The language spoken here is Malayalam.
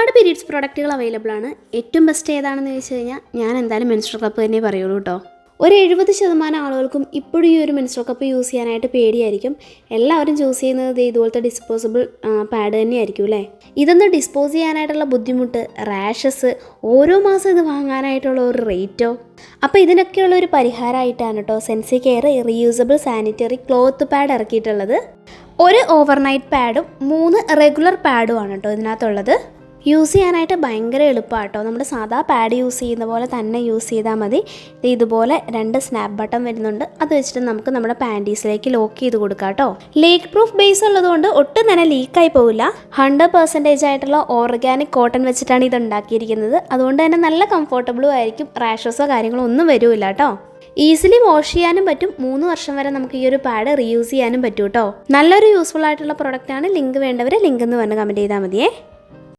ഒരുപാട് പീരീഡ്സ് പ്രോഡക്റ്റുകൾ അവൈലബിൾ ആണ്. ഏറ്റവും ബെസ്റ്റ് ഏതാണെന്ന് ചോദിച്ചു കഴിഞ്ഞാൽ ഞാൻ എന്തായാലും മെൻസ്ട്രൽ കപ്പ് തന്നെ പറയുള്ളൂ കേട്ടോ ഒരു എഴുപത് ശതമാനം ആളുകൾക്കും ഇപ്പോഴും ഈ ഒരു മെൻസ്ട്രൽ കപ്പ് യൂസ് ചെയ്യാനായിട്ട് പേടിയായിരിക്കും. എല്ലാവരും ചൂസ് ചെയ്യുന്നത് ഇതുപോലത്തെ ഡിസ്പോസിബിൾ പാഡ് തന്നെയായിരിക്കും അല്ലേ ഇതൊന്ന് ഡിസ്പോസ് ചെയ്യാനായിട്ടുള്ള ബുദ്ധിമുട്ട് റാഷസ് ഓരോ മാസം ഇത് വാങ്ങാനായിട്ടുള്ള ഒരു റേറ്റോ അപ്പോൾ ഇതിനൊക്കെയുള്ള ഒരു പരിഹാരമായിട്ടാണ് കേട്ടോ Sensi care reusable sanitary cloth pad ഇറക്കിയിട്ടുള്ളത്. ഒരു ഓവർനൈറ്റ് പാഡും മൂന്ന് റെഗുലർ പാഡുമാണ് കേട്ടോ ഇതിനകത്തുള്ളത്. യൂസ് ചെയ്യാനായിട്ട് ഭയങ്കര എളുപ്പമാണ് കേട്ടോ നമ്മുടെ സാധാ പാഡ് യൂസ് ചെയ്യുന്ന പോലെ തന്നെ യൂസ് ചെയ്താൽ മതി. ഇതുപോലെ രണ്ട് സ്നാപ്പ് ബട്ടൺ വരുന്നുണ്ട്. അത് വെച്ചിട്ട് നമുക്ക് നമ്മുടെ പാന്റീസിലേക്ക് ലോക്ക് ചെയ്ത് കൊടുക്കാം കേട്ടോ ലീക്ക് പ്രൂഫ് ബേസ് ഉള്ളതുകൊണ്ട് ഒട്ടും തന്നെ ലീക്കായി പോകില്ല ഹൺഡ്രഡ് പെർസെന്റേജ് ആയിട്ടുള്ള ഓർഗാനിക് കോട്ടൺ വെച്ചിട്ടാണ് ഇത് ഉണ്ടാക്കിയിരിക്കുന്നത്. അതുകൊണ്ട് തന്നെ നല്ല കംഫർട്ടബിളും ആയിരിക്കും. റാഷസോ കാര്യങ്ങളോ ഒന്നും വരില്ല കേട്ടോ ഈസിലി വാഷ് ചെയ്യാനും പറ്റും. മൂന്ന് വർഷം വരെ നമുക്ക് ഈ ഒരു പാഡ് റീയൂസ് ചെയ്യാനും പറ്റും കേട്ടോ നല്ലൊരു യൂസ്ഫുൾ ആയിട്ടുള്ള പ്രൊഡക്റ്റ് ആണ്. ലിങ്ക് വേണ്ടവർ ലിങ്ക് എന്ന് പറഞ്ഞ് കമന്റ് ചെയ്താൽ മതിയേ.